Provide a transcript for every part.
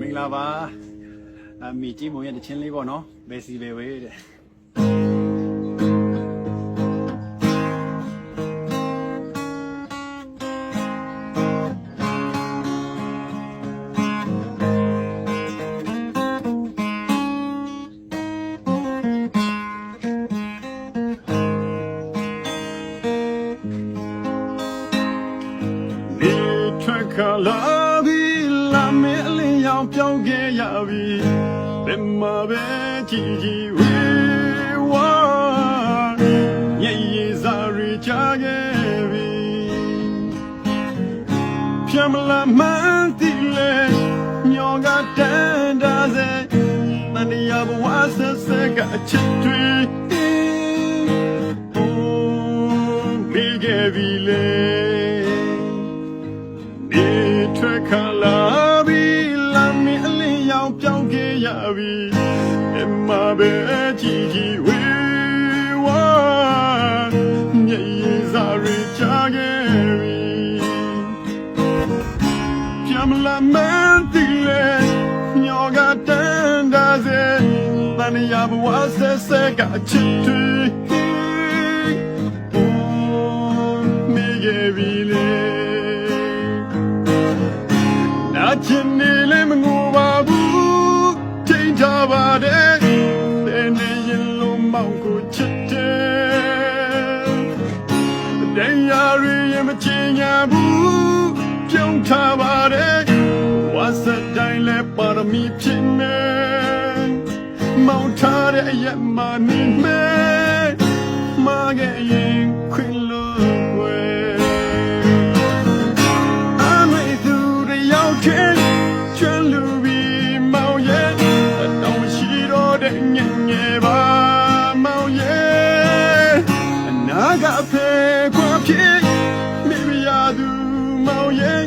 မင်္ဂလာပါအမီကြီးမုံရဲ့တချင်းလေးပေါ့နော်ဘယ်စီပဲဝေးတဲ့ဒီထွက်ခလာပြီးလာမေအလင်းရောင် ပြောင်းခဲ့ရပြီဘယ်မှာပဲကြည်ကြည်ဝေးဝါညရည်စားရချခဲ့ပြီဖြမ်းမလာမှန်းတည်လေညောကတန်တာစေတန်ရဘဝဆက်ဆက်ကချစ်တွေအိုးမိခဲ့ပြီလေ ပြီအမပဲကြည်ကြည်ဝေးဝါညရည်စားရချခဲ့ပြီပြမလာမန်းတီလေညောကတန်တာစေတန်ရဘဝဆက်ဆက်ကချစ်တွေအိုးမိခဲ့ပြီလေနာချင်နေလဲမငိုပါဘူး ချိန်ထားပါတယ်တဲ့နေရင်လုံးမောင်ကိုချစ်တယ်တရားရရင်မချင်ညာဘူးပြုံးထားပါတယ်ဝါစတိုင်းလဲပါရမီဖြစ်နေမောင်ထားတဲ့အရက်မှနေမယ် ကအဖေခွာဖြစ်မိမရသူမောင်ရဲ့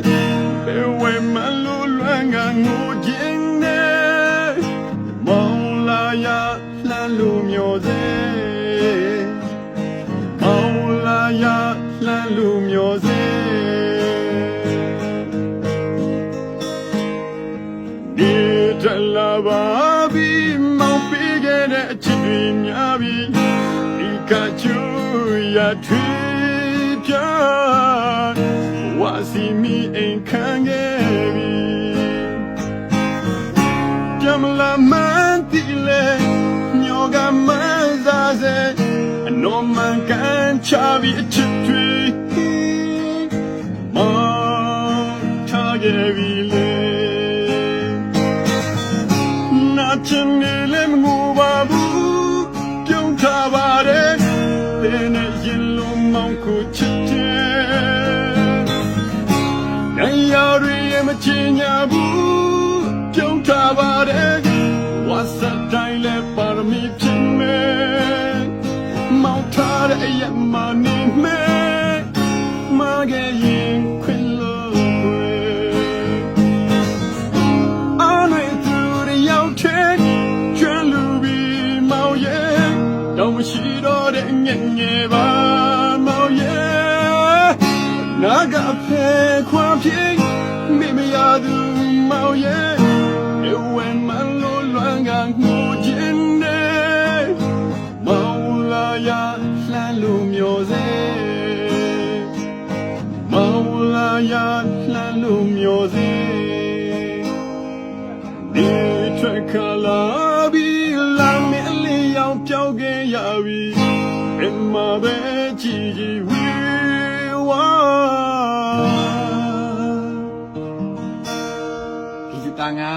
ဘယ်ဝဲမလို့လွမ်းကငိုခြင်းနဲ့မောင်လာရလှမ်းလို့မျောစေမောင်လာရလှမ်းလူမျိုးစေဒီတလာပါပြီးမောင်ပေးခဲ့တဲ့အချစ်တွေများပြီးဒီကချူ ရထွေးပြဝါစီမီအိမ်ခံခဲ့ပြီပြမလာမန်တီလေညောကမန်းစားစေအနော်မန်ကန်ချပြီးအချစ်တွေမောင်ထားခဲ့ပြီလေနာချင်နေ တဲ့နဲ့ရင်လုံးမောင်ကိုချစ်တယ်နိုင်ရတွေမချင်ညာဘူးပြုံးထားပါတယ်ဝါစတိုင်းလဲပါရမီဖြစ်မယ်မောင်ထားတဲ့အရက်မ တော့တဲ့ငက်ငယ်ပါမောင်ရဲ့နာကအဖေခွာပြေမိမရသူမောင်ရဲ့အဝဲမလို့လွမ်းကငိုခြင်းနဲ့မောင်လာရလှမ်းလို့မျောစေမောင်လာရလှမ်းလို့မျောစေဒီထွက်ခလာပြီးလာမင်းအလေးရောင်ပြောင်းခဲ့ရပြီအ မပဲကြည်ကြည်ဝေဝါဒီတန်ငါ